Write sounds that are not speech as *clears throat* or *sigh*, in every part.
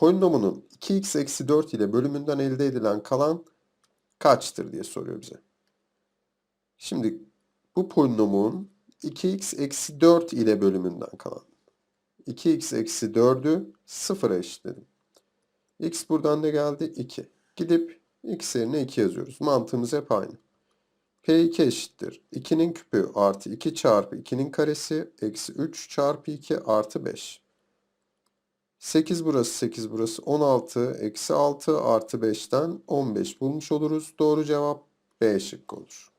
polinomunun 2x eksi 4 ile bölümünden elde edilen kalan kaçtır diye soruyor bize. Şimdi bu polinomun 2x eksi 4 ile bölümünden kalan. 2x eksi 4'ü 0'a eşitledim. x buradan ne geldi? 2. Gidip x yerine 2 yazıyoruz. Mantığımız hep aynı. P2 eşittir. 2'nin küpü artı 2 çarpı 2'nin karesi eksi 3 çarpı 2 artı 5. 8 burası 8 burası 16 eksi 6 artı 5'ten 15 bulmuş oluruz. Doğru cevap B şıkkı olur.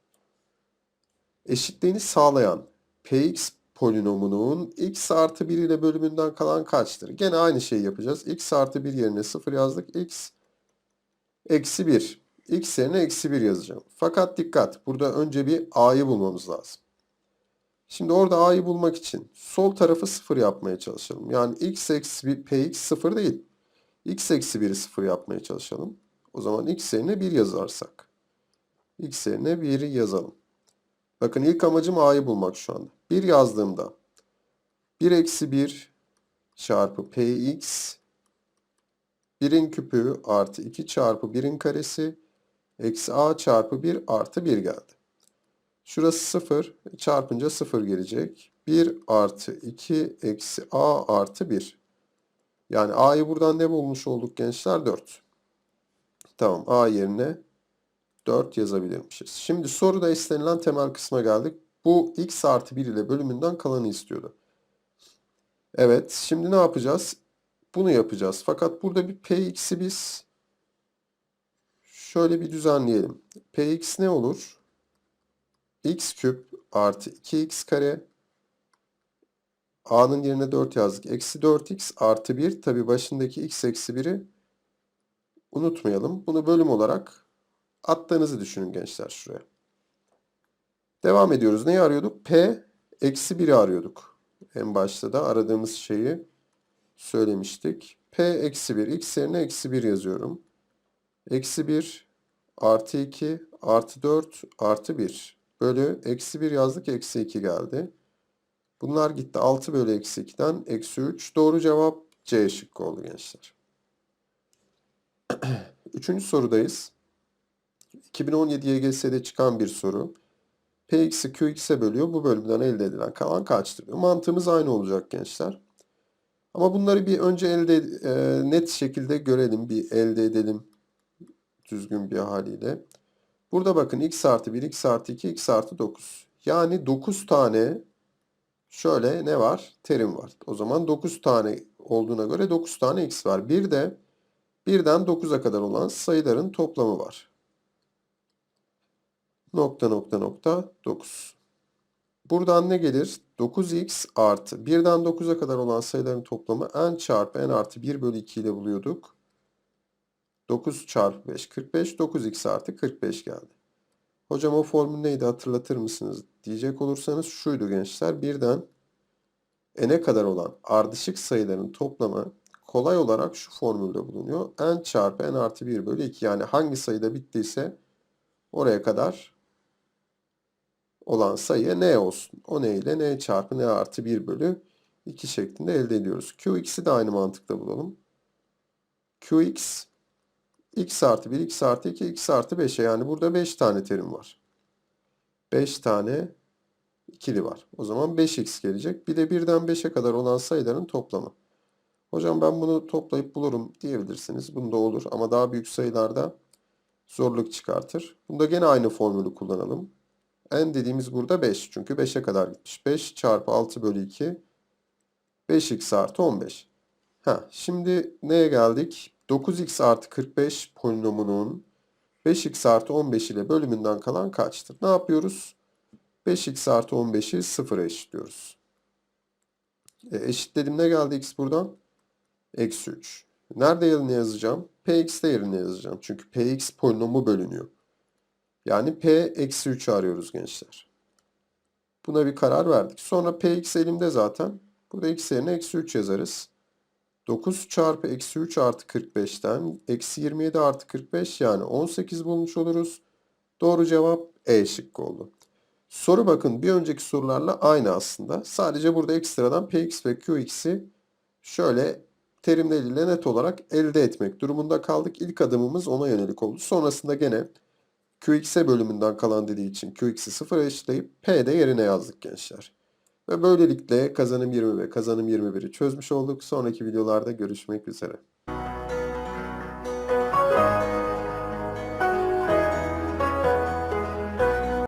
Eşitliğini sağlayan Px polinomunun x artı 1 ile bölümünden kalan kaçtır? Gene aynı şeyi yapacağız. x artı 1 yerine 0 yazdık. x eksi 1. x yerine eksi 1 yazacağım. Fakat dikkat burada önce bir a'yı bulmamız lazım. Şimdi orada a'yı bulmak için sol tarafı 0 yapmaya çalışalım. Yani x eksi 1 px 0 değil. x eksi 1'i 0 yapmaya çalışalım. O zaman x yerine 1 yazarsak. x yerine 1'i yazalım. Bakın ilk amacım a'yı bulmak şu anda. 1 yazdığımda 1 eksi 1 çarpı px 1'in küpü artı 2 çarpı 1'in karesi eksi a çarpı 1 artı 1 geldi. Şurası 0 çarpınca 0 gelecek. 1 artı 2 eksi a artı 1. Yani a'yı buradan ne bulmuş olduk gençler? 4. Tamam a yerine 4 yazabilirmişiz. Şimdi soruda istenilen temel kısma geldik. Bu x artı 1 ile bölümünden kalanı istiyordu. Evet şimdi ne yapacağız? Bunu yapacağız. Fakat burada bir px'i biz şöyle bir düzenleyelim. px ne olur? X küp artı 2x kare a'nın yerine 4 yazdık. Eksi 4x artı 1. Tabi başındaki x eksi 1'i unutmayalım. Bunu bölüm olarak attığınızı düşünün gençler şuraya. Devam ediyoruz. Neyi arıyorduk? P eksi 1'i arıyorduk. En başta da aradığımız şeyi söylemiştik. P eksi 1. X yerine eksi 1 yazıyorum. Eksi 1 artı 2 artı 4 artı 1 bölü eksi 1 yazdık. Eksi 2 geldi. Bunlar gitti. 6 bölü eksi 2'den eksi 3. Doğru cevap C şıkkı oldu gençler. *clears throat* Üçüncü sorudayız. 2017 YGS'de çıkan bir soru. Px'i Qx'e bölüyor. Bu bölümden elde edilen kalan kaçtır diyor. Mantığımız aynı olacak gençler. Ama bunları bir önce elde e, net şekilde görelim. Bir elde edelim düzgün bir haliyle. Burada bakın x artı 1, x artı 2, x artı 9. Yani 9 tane şöyle ne var? Terim var. O zaman 9 tane olduğuna göre 9 tane x var. Bir de 1'den 9'a kadar olan sayıların toplamı var. Nokta nokta nokta 9. Buradan ne gelir? 9x artı 1'den 9'a kadar olan sayıların toplamı n çarpı n artı 1 bölü 2 ile buluyorduk. 9 çarpı 5 45 9x artı 45 geldi. Hocam o formül neydi hatırlatır mısınız diyecek olursanız şuydu gençler. 1'den n'e kadar olan ardışık sayıların toplamı kolay olarak şu formülde bulunuyor. n çarpı n artı 1 bölü 2 yani hangi sayıda bittiyse oraya kadar olan sayı n olsun. O n ile n çarpı n artı 1 bölü 2 şeklinde elde ediyoruz. Qx'i de aynı mantıkla bulalım. Qx x artı 1, x artı 2, x artı 5'e yani burada 5 tane terim var. 5 tane ikili var. O zaman 5x gelecek. Bir de 1'den 5'e kadar olan sayıların toplamı. Hocam ben bunu toplayıp bulurum diyebilirsiniz. Bunda olur ama daha büyük sayılarda zorluk çıkartır. Bunda gene aynı formülü kullanalım. n dediğimiz burada 5. Çünkü 5'e kadar gitmiş. 5 çarpı 6 bölü 2 5x artı 15. Ha, şimdi neye geldik? 9x artı 45 polinomunun 5x artı 15 ile bölümünden kalan kaçtır? Ne yapıyoruz? 5x artı 15'i 0'a eşitliyoruz. E, eşitledim ne geldi x buradan? Eksi 3. Nerede yerine yazacağım? px'de yerine yazacağım. Çünkü px polinomu bölünüyor. Yani p eksi 3'ü arıyoruz gençler. Buna bir karar verdik. Sonra px elimde zaten. Burada x yerine eksi 3 yazarız. 9 çarpı eksi 3 artı 45'ten eksi 27 artı 45 yani 18 bulmuş oluruz. Doğru cevap E şıkkı oldu. Soru bakın bir önceki sorularla aynı aslında. Sadece burada ekstradan Px ve Qx'i şöyle terimleriyle net olarak elde etmek durumunda kaldık. İlk adımımız ona yönelik oldu. Sonrasında gene Qx'e bölümünden kalan dediği için Qx'i sıfıra eşitleyip P'de yerine yazdık gençler. Ve böylelikle kazanım 20 ve kazanım 21'i çözmüş olduk. Sonraki videolarda görüşmek üzere.